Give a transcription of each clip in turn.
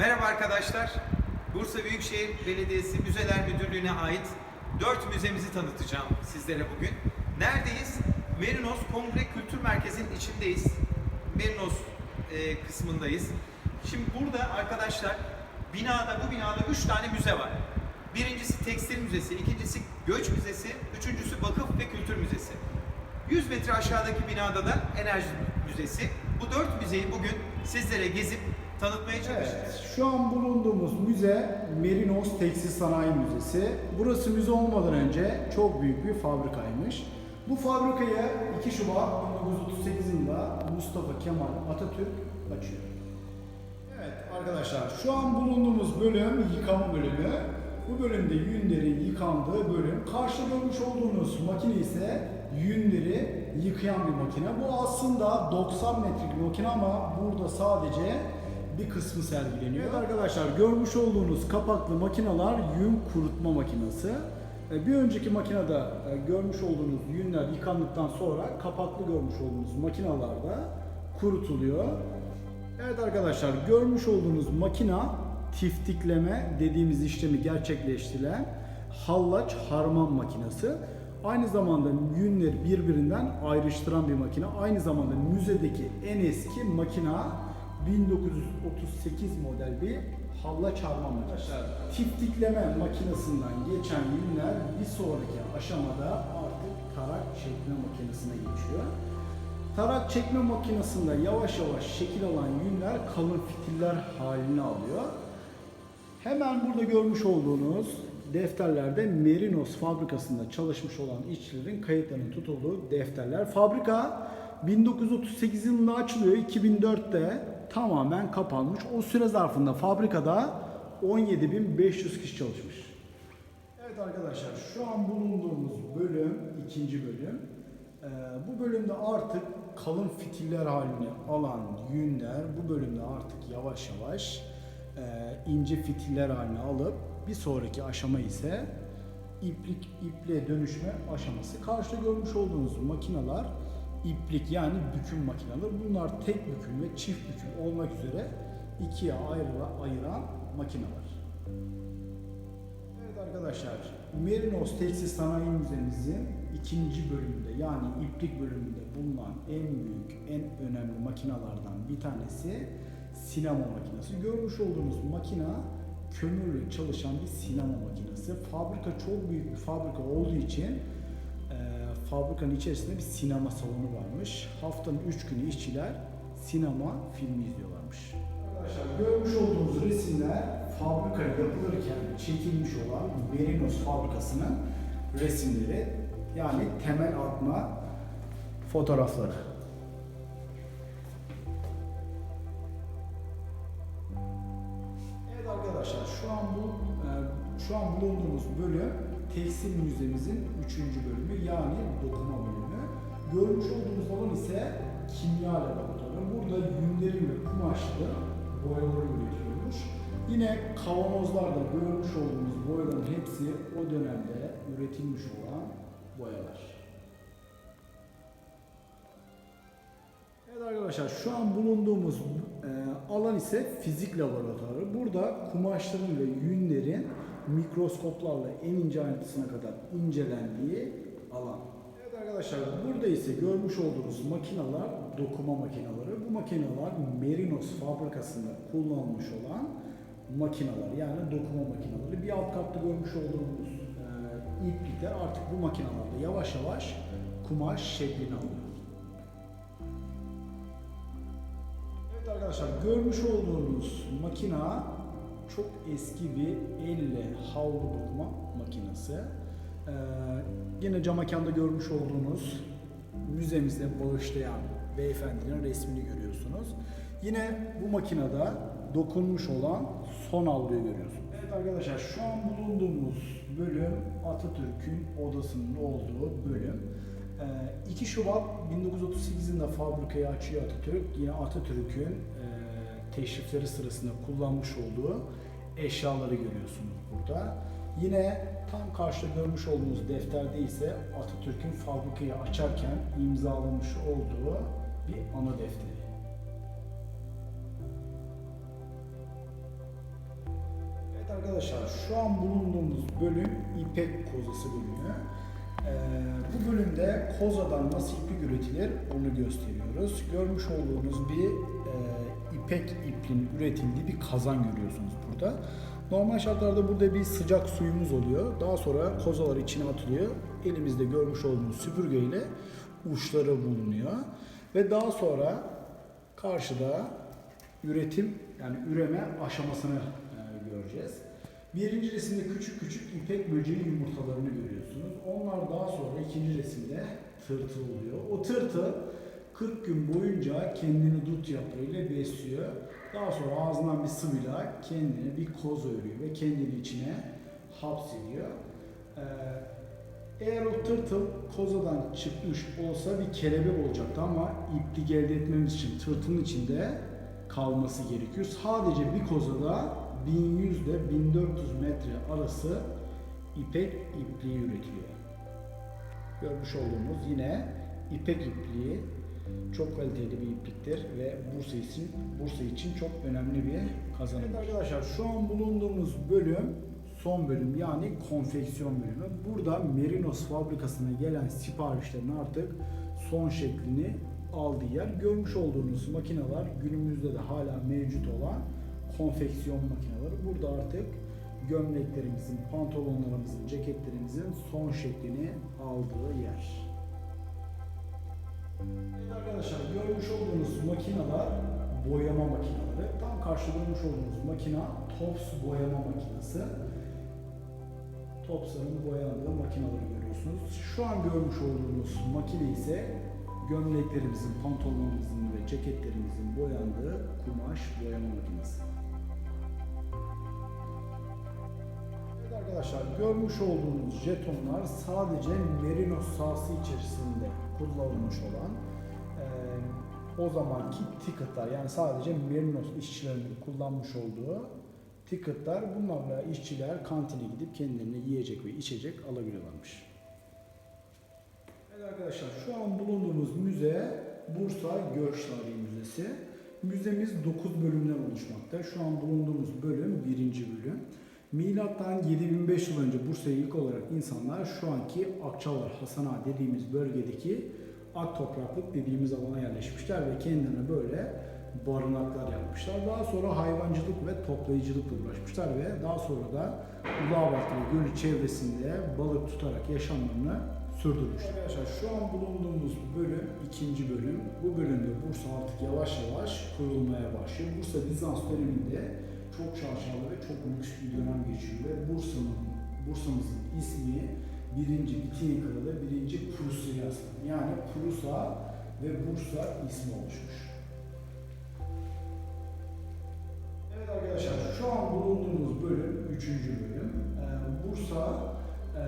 Merhaba arkadaşlar. Bursa Büyükşehir Belediyesi Müzeler Müdürlüğü'ne ait 4 müzemizi tanıtacağım sizlere bugün. Neredeyiz? Merinos Kongre Kültür Merkezi'nin içindeyiz. Merinos e, kısmındayız. Şimdi burada arkadaşlar binada bu binada 3 tane müze var. Birincisi Tekstil Müzesi, ikincisi Göç Müzesi, üçüncüsü Vakıf ve Kültür Müzesi. 100 metre aşağıdaki binada da Enerji Müzesi. Bu dört müzeyi bugün sizlere gezip tanıtmaya çalışacağız. Evet, şu an bulunduğumuz müze Merinos Tekstil Sanayi Müzesi. Burası müze olmadan önce çok büyük bir fabrikaymış. Bu fabrikayı 2 Şubat 1938 yılında Mustafa Kemal Atatürk açıyor. Evet arkadaşlar şu an bulunduğumuz bölüm yıkama bölümü. Bu bölümde yünlerin yıkandığı bölüm. Karşıda görmüş olduğunuz makine ise yünleri yıkayan bir makine. Bu aslında 90 metrelik bir makine ama burada sadece bir kısmı sergileniyor. Evet arkadaşlar görmüş olduğunuz kapaklı makineler yün kurutma makinesi. E, Bir önceki makinede e, görmüş olduğunuz yünler yıkandıktan sonra kapaklı görmüş olduğunuz makinalarda kurutuluyor. Evet arkadaşlar görmüş olduğunuz makina tiftikleme dediğimiz işlemi gerçekleştirilen hallaç harman makinesi. Aynı zamanda yünleri birbirinden ayrıştıran bir makine. Aynı zamanda müzedeki en eski makina 1938 model bir hallaç harman makinesi. Tiftikleme makinesinden geçen yünler bir sonraki aşamada artık tarak çekme makinesine geçiyor. Tarak çekme makinesinde yavaş yavaş şekil alan yünler kalın fitiller halini alıyor. Hemen burada görmüş olduğunuz defterlerde Merinos fabrikasında çalışmış olan işçilerin kayıtlarının tutulduğu defterler. Fabrika 1938 yılında açılıyor. 2004'te tamamen kapanmış. O süre zarfında fabrikada 17.500 kişi çalışmış. Evet arkadaşlar şu an bulunduğumuz bölüm ikinci bölüm. Ee, bu bölümde artık kalın fitiller halini alan yünler bu bölümde artık yavaş yavaş e, ince fitiller halini alıp bir sonraki aşama ise iplik ipliğe dönüşme aşaması. Karşıda görmüş olduğunuz makineler iplik yani büküm makineler. Bunlar tek büküm ve çift büküm olmak üzere ikiye ayrıla, ayıran makineler. Evet arkadaşlar, Merinos Tekstil Sanayi Müzemizin ikinci bölümünde yani iplik bölümünde bulunan en büyük, en önemli makinalardan bir tanesi sinema makinesi. Görmüş olduğunuz makina kömürle çalışan bir sinema makinesi. Fabrika çok büyük bir fabrika olduğu için e, fabrikanın içerisinde bir sinema salonu varmış. Haftanın 3 günü işçiler sinema filmi izliyorlarmış. Arkadaşlar görmüş olduğunuz resimler fabrika yapılırken çekilmiş olan Merinos fabrikasının resimleri yani temel atma fotoğrafları. Şu an bu e, şu an bulunduğumuz bölüm tekstil müzemizin 3. bölümü yani dokuma bölümü. Görmüş olduğumuz alan ise kimya laboratuvarı. Burada yünlerin ve kumaşlı boyaları üretiliyormuş. Yine kavanozlarda görmüş olduğumuz boyaların hepsi o dönemde üretilmiş olan boyalar. Evet arkadaşlar şu an bulunduğumuz alan ise fizik laboratuvarı. Burada kumaşların ve yünlerin mikroskoplarla en ince ayrıntısına kadar incelendiği alan. Evet arkadaşlar burada ise görmüş olduğunuz makineler dokuma makineleri. Bu makineler Merinos fabrikasında kullanılmış olan makineler yani dokuma makineleri. Bir alt katta görmüş olduğumuz e, iplikler artık bu makinelerde yavaş yavaş kumaş şeklini alıyor. Arkadaşlar görmüş olduğunuz makina çok eski bir elle havlu dokuma makinesi. Ee, yine cam mekanda görmüş olduğunuz müzemize bağışlayan beyefendinin resmini görüyorsunuz. Yine bu makinede dokunmuş olan son havluyu görüyorsunuz. Evet arkadaşlar şu an bulunduğumuz bölüm Atatürk'ün odasının olduğu bölüm. Ee, 2 Şubat 1938 yılında fabrikayı açıyor Atatürk. Yine Atatürk'ün e, teşrifleri sırasında kullanmış olduğu eşyaları görüyorsunuz burada. Yine tam karşıda görmüş olduğunuz defterde ise Atatürk'ün fabrikayı açarken imzalamış olduğu bir ana defteri. Arkadaşlar şu an bulunduğumuz bölüm İpek Kozası bölümü. Ee, bu bölümde kozadan nasıl iplik üretilir onu gösteriyoruz. Görmüş olduğunuz bir e, ipek ipliğin üretildiği bir kazan görüyorsunuz burada. Normal şartlarda burada bir sıcak suyumuz oluyor. Daha sonra kozalar içine atılıyor. Elimizde görmüş olduğunuz süpürgeyle uçları bulunuyor. Ve daha sonra karşıda üretim yani üreme aşamasını e, göreceğiz. Birinci resimde küçük küçük ipek böceği yumurtalarını görüyorsunuz. Onlar daha sonra ikinci resimde tırtıl oluyor. O tırtıl 40 gün boyunca kendini dut yaprağıyla besliyor. Daha sonra ağzından bir sıvıyla kendini bir koz örüyor ve kendini içine hapsediyor. Ee, eğer o tırtıl kozadan çıkmış olsa bir kelebek olacaktı ama iplik elde etmemiz için tırtılın içinde kalması gerekiyor. Sadece bir kozada 1100 ile 1400 metre arası ipek ipliği üretiliyor. Görmüş olduğumuz yine ipek ipliği çok kaliteli bir ipliktir ve Bursa için Bursa için çok önemli bir kazanım. Evet arkadaşlar şu an bulunduğumuz bölüm son bölüm yani konfeksiyon bölümü. Burada Merinos fabrikasına gelen siparişlerin artık son şeklini aldığı yer. Görmüş olduğunuz makineler günümüzde de hala mevcut olan konfeksiyon makineleri. Burada artık gömleklerimizin, pantolonlarımızın, ceketlerimizin son şeklini aldığı yer. Evet arkadaşlar görmüş olduğunuz makineler boyama makineleri. Tam karşıda görmüş olduğunuz makina Tops boyama makinesi. Tops'ın boyadığı makineleri görüyorsunuz. Şu an görmüş olduğunuz makine ise gömleklerimizin, pantolonlarımızın ve ceketlerimizin boyandığı kumaş boyama makinesi. Arkadaşlar görmüş olduğunuz jetonlar sadece Merinos sahası içerisinde kullanılmış olan eee, o zamanki ticketlar yani sadece Merinos işçilerinin kullanmış olduğu ticketlar bunlarla işçiler kantine gidip kendilerine yiyecek ve içecek alabiliyorlarmış. Evet arkadaşlar şu an bulunduğumuz müze Bursa Göç Tarihi Müzesi. Müzemiz 9 bölümden oluşmakta. Şu an bulunduğumuz bölüm 1. bölüm. Milattan 7005 yıl önce Bursa'ya ilk olarak insanlar şu anki Akçalar, Hasana dediğimiz bölgedeki ak topraklık dediğimiz alana yerleşmişler ve kendilerine böyle barınaklar yapmışlar. Daha sonra hayvancılık ve toplayıcılıkla uğraşmışlar ve daha sonra da Uluabat ve Gölü çevresinde balık tutarak yaşamlarını sürdürmüşler. Arkadaşlar şu an bulunduğumuz bölüm ikinci bölüm. Bu bölümde Bursa artık yavaş yavaş kurulmaya başlıyor. Bursa Bizans döneminde çok şaşalı ve çok lüks bir dönem geçiyor ve Bursa'nın Bursa'mızın ismi birinci Bitin Kralı, birinci Prusya'ya aslında. Yani Prusa ve Bursa ismi oluşmuş. Evet arkadaşlar şu an bulunduğumuz bölüm üçüncü bölüm. Ee, Bursa e,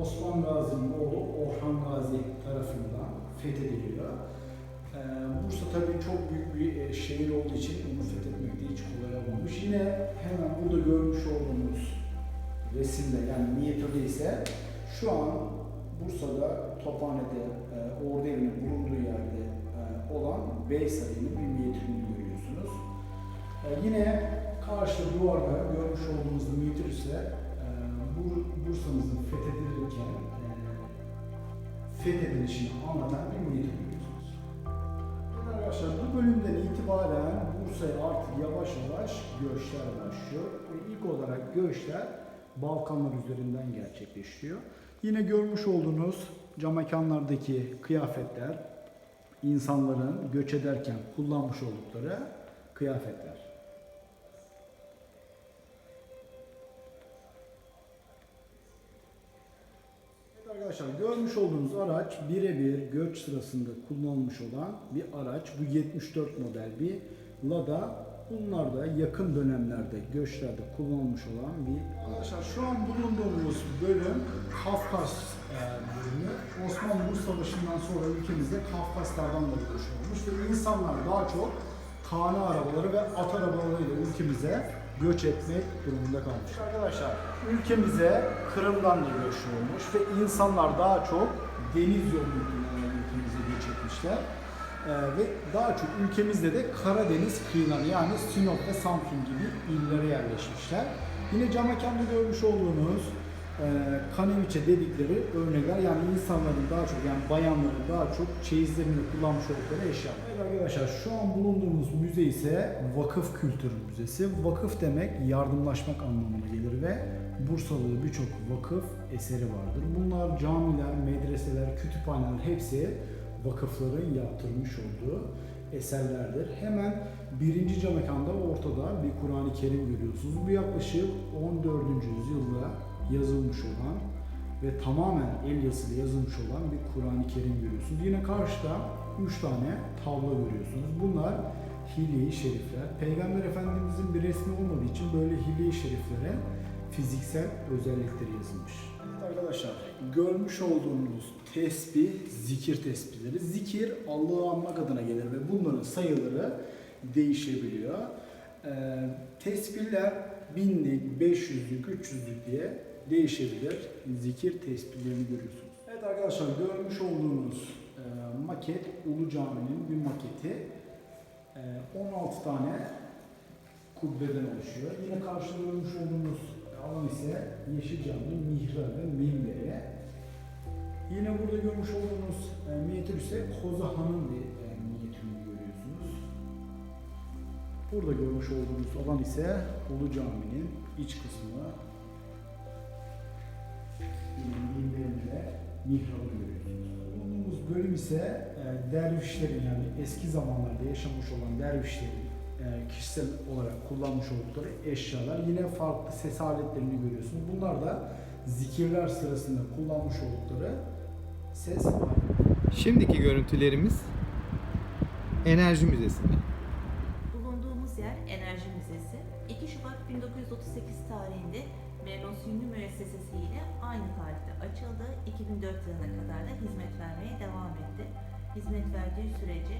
Osman Gazi'nin oğlu Orhan Gazi tarafından fethediliyor. Ee, Bursa tabii çok büyük bir e, şehir olduğu için hiç kolay olmamış. Yine hemen burada görmüş olduğumuz resimde yani minyatürde ise şu an Bursa'da Tophane'de e, ordu evinin bulunduğu yerde e, olan Beysaray'ın bir minyatürünü görüyorsunuz. E, yine karşı duvarda görmüş olduğumuz minyatür ise e, Bur- Bursa'mızın fethedilirken e, fethedilişini anlatan bir minyatür Arkadaşlar bu bölümden itibaren Bursa'ya artık yavaş yavaş göçler başlıyor. Ve ilk olarak göçler Balkanlar üzerinden gerçekleşiyor. Yine görmüş olduğunuz cam mekanlardaki kıyafetler insanların göç ederken kullanmış oldukları kıyafetler. Arkadaşlar görmüş olduğunuz araç birebir göç sırasında kullanılmış olan bir araç. Bu 74 model bir Lada. Bunlar da yakın dönemlerde göçlerde kullanılmış olan bir Arkadaşlar şu an bulunduğumuz bölüm Kafkas e, bölümü. Osmanlı-Rus Savaşı'ndan sonra ülkemizde Kafkaslardan da göç olmuş ve insanlar daha çok tane arabaları ve at arabalarıyla ülkemize göç etmek durumunda kalmış. Arkadaşlar ülkemize Kırım'dan da göç olmuş ve insanlar daha çok deniz yoluyla ülkemize göç etmişler. Ee, ve daha çok ülkemizde de Karadeniz kıyıları yani Sinop ve Samsun gibi illere yerleşmişler. Yine cam mekanda görmüş olduğunuz e, dedikleri örnekler yani insanların daha çok yani bayanların daha çok çeyizlerinde kullanmış oldukları eşyalar. Evet arkadaşlar şu an bulunduğumuz müze ise Vakıf Kültür Müzesi. Vakıf demek yardımlaşmak anlamına gelir ve Bursalı birçok vakıf eseri vardır. Bunlar camiler, medreseler, kütüphaneler hepsi vakıfların yaptırmış olduğu eserlerdir. Hemen birinci cam mekanda ortada bir Kur'an-ı Kerim görüyorsunuz. Bu yaklaşık 14. yüzyılda yazılmış olan ve tamamen el yazılı yazılmış olan bir Kur'an-ı Kerim görüyorsunuz. Yine karşıda 3 tane tablo görüyorsunuz. Bunlar Hilye-i Şerifler. Peygamber Efendimizin bir resmi olmadığı için böyle Hilye-i Şeriflere fiziksel özellikleri yazılmış. Evet arkadaşlar görmüş olduğunuz tesbih zikir tesbihleri. Zikir Allah'ı anmak adına gelir ve bunların sayıları değişebiliyor. Ee, tesbihler binlik, 500'lük, 300'lük diye değişebilir. Zikir tesbihlerini görüyorsunuz. Evet arkadaşlar görmüş olduğunuz e, maket Ulu Cami'nin bir maketi. E, 16 tane kubbeden oluşuyor. Yine karşıda görmüş olduğumuz alan ise Yeşil Cami'nin mihrabı, minberi. Yine burada görmüş olduğunuz e, minyatür ise Koza Han'ın bir e, minyatürünü görüyorsunuz. Burada görmüş olduğunuz alan ise Ulu Cami'nin iç kısmı. Minberinde mihrabı görüyorsunuz. Bulunduğumuz bölüm ise e, dervişlerin yani eski zamanlarda yaşamış olan dervişlerin e, kişisel olarak kullanmış oldukları eşyalar. Yine farklı ses aletlerini görüyorsunuz. Bunlar da zikirler sırasında kullanmış oldukları ses aletleri. Şimdiki görüntülerimiz Enerji Müzesi'nde. Bulunduğumuz yer Enerji Müzesi. 2 Şubat 1938 tarihinde Merinos Ünlü Müessesesi ile aynı tarihte açıldı. 2004 yılına kadar da hizmet vermeye devam etti. Hizmet verdiği sürece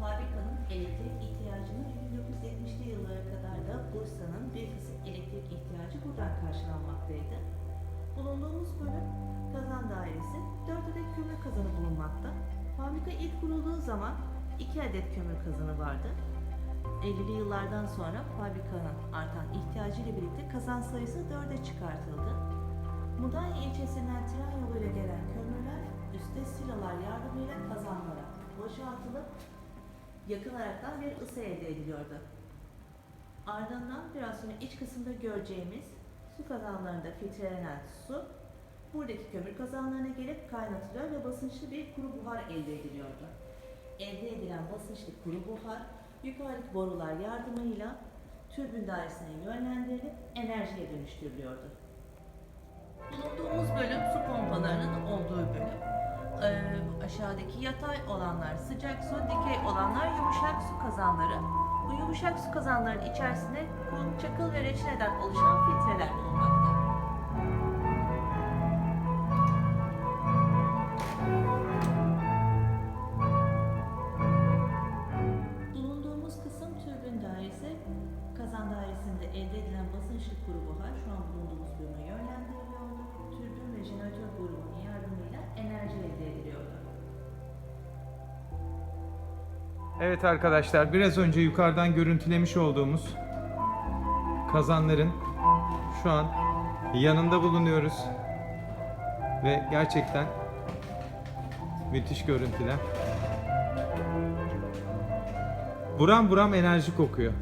fabrikanın elektrik ihtiyacını 1970'li yıllara kadar da Bursa'nın bir kısım elektrik ihtiyacı buradan karşılanmaktaydı. Bulunduğumuz bölüm kazan dairesi 4 adet kömür kazanı bulunmakta. Fabrika ilk kurulduğu zaman 2 adet kömür kazanı vardı. 50'li yıllardan sonra fabrikanın artan ihtiyacıyla birlikte kazan sayısı 4'e çıkartıldı. Mudanya ilçesinden tren yoluyla gelen kömürler üstte silolar yardımıyla kazanlara boşaltılıp yakılaraktan bir ısı elde ediliyordu. Ardından biraz sonra iç kısımda göreceğimiz su kazanlarında filtrelenen su buradaki kömür kazanlarına gelip kaynatılıyor ve basınçlı bir kuru buhar elde ediliyordu. Elde edilen basınçlı kuru buhar yukarıdaki borular yardımıyla türbün dairesine yönlendirilip enerjiye dönüştürülüyordu. Bulunduğumuz bölüm su pompalarının olduğu bölüm. Ee, aşağıdaki yatay olanlar sıcak su, dikey olanlar yumuşak su kazanları. Bu yumuşak su kazanların içerisinde kum, çakıl ve reçineden oluşan filtreler bulunmakta. Evet arkadaşlar biraz önce yukarıdan görüntülemiş olduğumuz kazanların şu an yanında bulunuyoruz. Ve gerçekten müthiş görüntüler. Buram buram enerji kokuyor.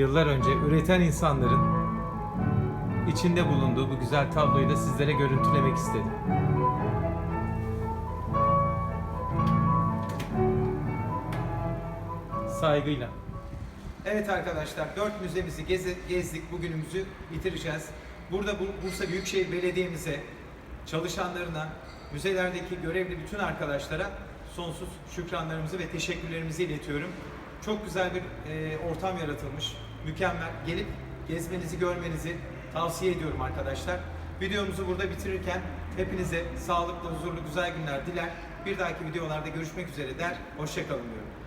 Yıllar önce üreten insanların içinde bulunduğu bu güzel tabloyu da sizlere görüntülemek istedim. Saygıyla. Evet arkadaşlar, dört müzemizi gezdik, bugünümüzü bitireceğiz. Burada bu- Bursa Büyükşehir Belediye'mize, çalışanlarına, müzelerdeki görevli bütün arkadaşlara sonsuz şükranlarımızı ve teşekkürlerimizi iletiyorum. Çok güzel bir e, ortam yaratılmış, mükemmel. Gelip gezmenizi, görmenizi tavsiye ediyorum arkadaşlar. Videomuzu burada bitirirken hepinize sağlıklı, huzurlu, güzel günler diler. Bir dahaki videolarda görüşmek üzere der. Hoşçakalın diyorum.